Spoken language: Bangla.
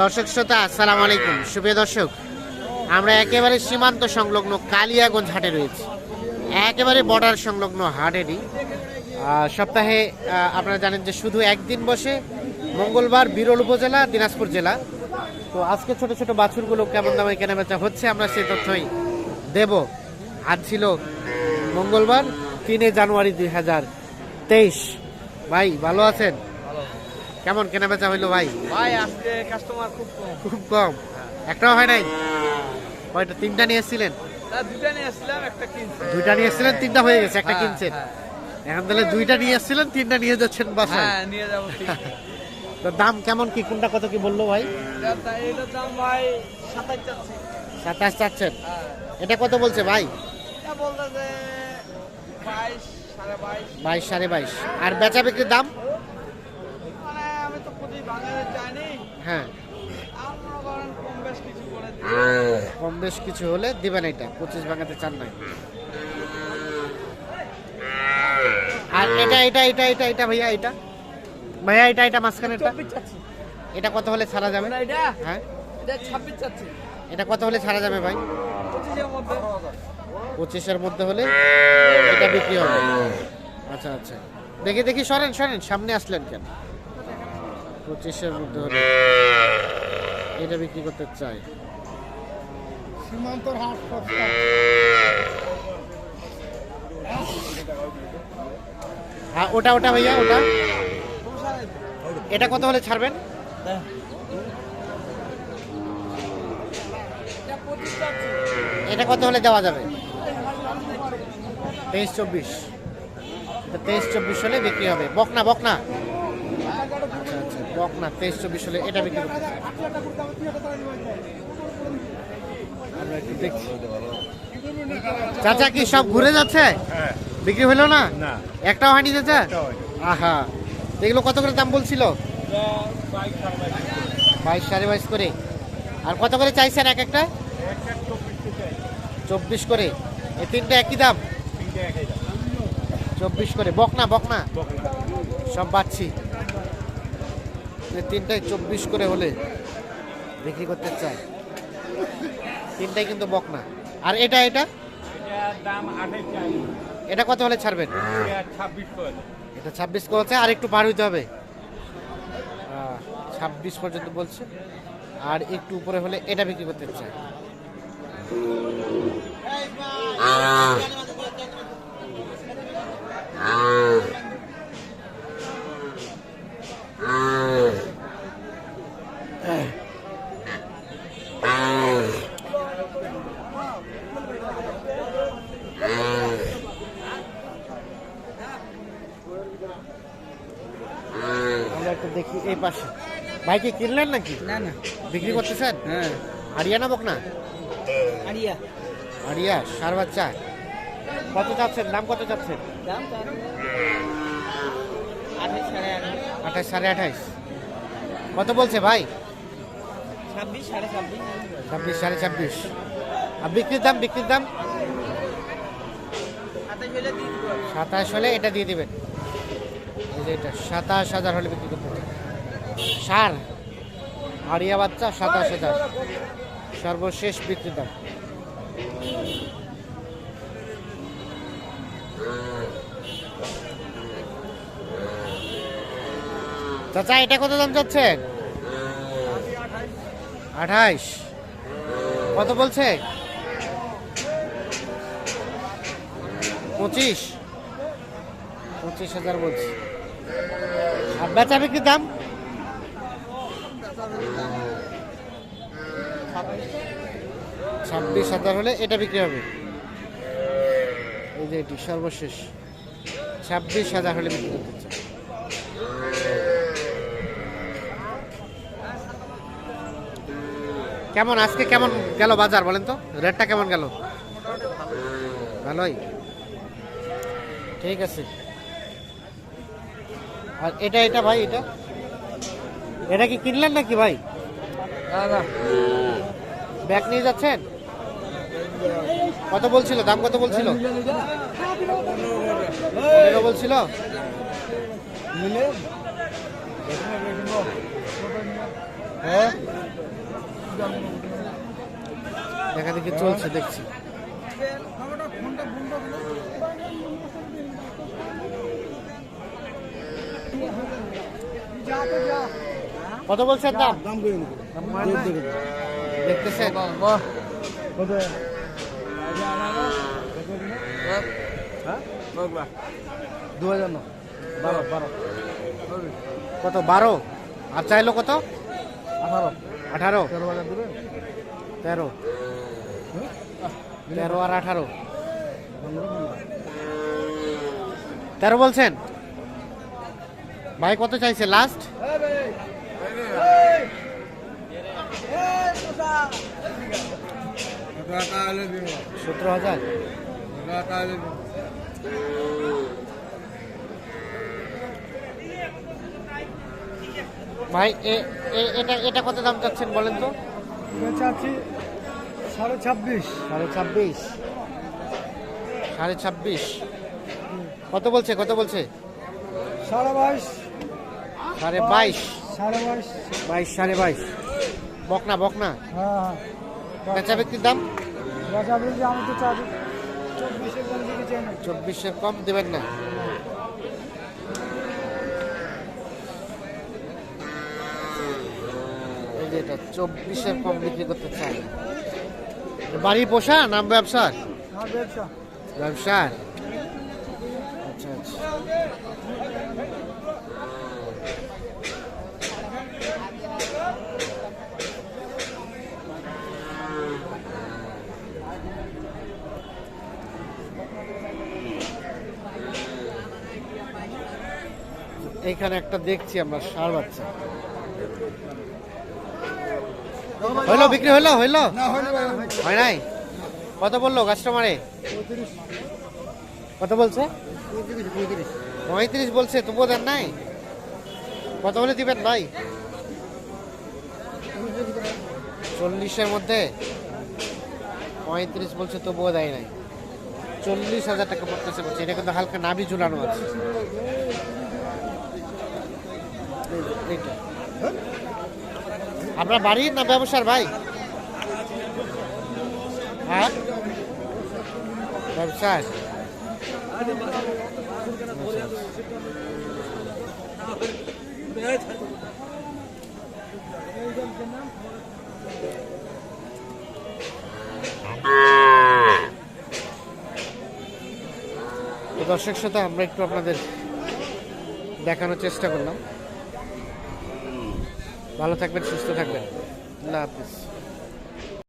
দর্শক শ্রোতা, আসসালামু আলাইকুম। সুপ্রিয় দর্শক, আমরা একেবারে সীমান্ত সংলগ্ন কালিয়াগঞ্জ হাটে রয়েছি। একেবারে বর্ডার সংলগ্ন হাটেরই সপ্তাহে আপনারা জানেন যে শুধু একদিন বসে মঙ্গলবার বিরল উপজেলা, দিনাজপুর জেলা। তো আজকে ছোট ছোট বাছুরগুলো কেমন দামে কেনাবেচা হচ্ছে, আমরা সেই তথ্যই দেব। আজ ছিল মঙ্গলবার, তিনে জানুয়ারি দুই হাজার তেইশ। ভাই, ভালো আছেন? কেমন কেনাবেচা হইল ভাই? ভাই আজকে কাস্টমার খুব কম। খুব কম। একটাও হয় নাই? হয়তো তিনটা নিয়ে এসেছিলেন? দুইটা নিয়ে এসেছিলেন তিনটা হয়ে গেছে একটা হ্যাঁ, কিনছেন। হ্যাঁ। এখন তাহলে দুইটা নিয়ে এসেছিলেন তিনটা নিয়ে যাচ্ছেন বাসায়। হ্যাঁ নিয়ে যাব দাম কেমন কি? কোনটা কত কি বলল ভাই? এটার দাম ভাই সাতাশ যাচ্ছে। সাতাশ চাচ্ছেন হ্যাঁ। এটা কত বলছে ভাই? বাইশ সাড়ে বাইশ। আর বেচা বিক্রির দাম? হ্যাঁ। করেন কম বেশ কিছু হলে দিবেন এটা পঁচিশ ভাঙাতে চান নাই। আর এটা এটা এটা এটা এটা ভাইয়া এটা? ভাইয়া এটা এটা মাঝখানে এটা এটা কত হলে ছাড়া যাবে? না হ্যাঁ। এটা ছাব্বিশ চাচ্ছি। এটা কত হলে ছাড়া যাবে ভাই? পঁচিশের মধ্যে। পঁচিশের মধ্যে হলে এটা বিক্রি হবে। আচ্ছা আচ্ছা। দেখি দেখি সরেন সরেন সামনে আসলেন কেন? পঁচিশের মধ্যে হলে। এটা বিক্রি করতে চাই। সীমান্তর হাট হ্যাঁ ওটা ওটা ভাইয়া ওটা। এটা কত হলে ছাড়বেন? এটা কত হলে দেওয়া যাবে? তেইশ চব্বিশ। তেইশ চব্বিশ হলে বিক্রি হবে। বকনা বকনা। আচ্ছা না তেইশ চব্বিশ হলে এটা বিক্রি করতে আমরা একটু দেখছি। চাচা কি সব ঘুরে যাচ্ছে? বিক্রি হলো না? একটাও হয়নি চাচা? আহা। এগুলো কত করে দাম বলছিল? বাইশ সাড়ে বাইশ করে। আর কত করে চাইছেন এক একটা? চব্বিশ করে। এই তিনটা একই দাম? চব্বিশ করে। বকনা বকনা? সব পাচ্ছি এই তিনটাই চব্বিশ করে হলে বিক্রি করতে চাই। তিনটাই কিন্তু বকনা। আর এটা এটা? এটা কত হলে ছাড়বেন? এটা ছাব্বিশ করেছে আর একটু পার হইতে হবে। ছাব্বিশ পর্যন্ত বলছে। আর একটু উপরে হলে এটা বিক্রি করতে চায় আমরা একটু দেখি এই পাশে। ভাই কি কিনলেন নাকি? না না। বিক্রি করতেছেন? হ্যাঁ। আরিয়া না বকনা? আরিয়া আরিয়া সার বাচ্চা। কত চাচ্ছেন? দাম কত চাচ্ছেন? আঠাশ সাড়ে আঠাশ। কত বলছে ভাই? ছাব্বিশ সাড়ে ছাব্বিশ। ছাব্বিশ সাড়ে ছাব্বিশ। আর বিক্রির দাম বিক্রির দাম? সাতাশ হলে এটা দিয়ে দেবেন। এটা সাতাশ হাজার হলে বিক্রি করতে হবে। সার আরিয়া বাচ্চা সাতাশ হাজার। সর্বশেষ বিক্রির দাম চাচা, এটা কত দাম চাচ্ছেন আঠাইশ। কত বলছে? পঁচিশ। পঁচিশ হাজার বলছি। আর বেচা বিক্রির দাম? ছাব্বিশ হাজার হলে এটা বিক্রি হবে। এই যে এটি সর্বশেষ। ছাব্বিশ হাজার হলে বিক্রি করতে কেমন, আজকে কেমন গেল বাজার বলেন তো? রেটটা কেমন গেল? ভালোই। ঠিক আছে। আর এটা এটা ভাই, এটা? এটা কি কিনলেন নাকি ভাই? ব্যাগ নিয়ে যাচ্ছেন? কত বলছিল? দাম কত বলছিল? পনেরো বলছিল? হ্যাঁ? দেখা দেখি চলছে দেখছি। কত বলছেন দাম? দেখতেছেন? দু হাজার না। বারো বারো। কত বারো? আর চাইলো কত? আঠারো। আঠারো। তেরো হাজার তেরো। তেরো আর আঠারো। তেরো বলছেন? ভাই কত চাইছে? লাস্ট? সতেরো হাজার? ভাই এটা এটা কত দাম চাচ্ছেন বলেন তো? চাচ্ছি সাড়ে ছাব্বিশ। সাড়ে ছাব্বিশ। সাড়ে ছাব্বিশ। কত বলছে কত বলছে? সাড়ে বাইশ। সাড়ে বাইশ। সাড়ে বাইশ। বাইশ সাড়ে বাইশ। বকনা বকনা। হ্যাঁ বেচা ব্যক্তির দাম? বলছি আমি তো চব্বিশের কম দিতে চাই না। চব্বিশের কম দেবেন না। এটা চব্বিশের কম বিক্রি করতে চাই। বাড়ি পোষা নাম ব্যবসার? ব্যবসার। আচ্ছা আচ্ছা। এইখানে একটা দেখছি আমরা সার বাচ্চা। হইল বিক্রি হইল হইল? হয় নাই? কত বলল কাস্টমারে কত বলছে? পঁয়ত্রিশ বলছে তবুও দেন নাই? কত বলে দিবেন ভাই? চল্লিশের মধ্যে? পঁয়ত্রিশ বলছে, তবুও দেয় নাই। চল্লিশ হাজার টাকা পড়তেছে বলছে, এটা কিন্তু হালকা নাভি ঝুলানো আছে। আপনার বাড়ির না ব্যবসার ভাই? হ্যাঁ? ব্যবসার? তো দর্শক সাথে আমরা একটু আপনাদের দেখানোর চেষ্টা করলাম। ভালো থাকবেন সুস্থ থাকবেন। আল্লাহ হাফিজ।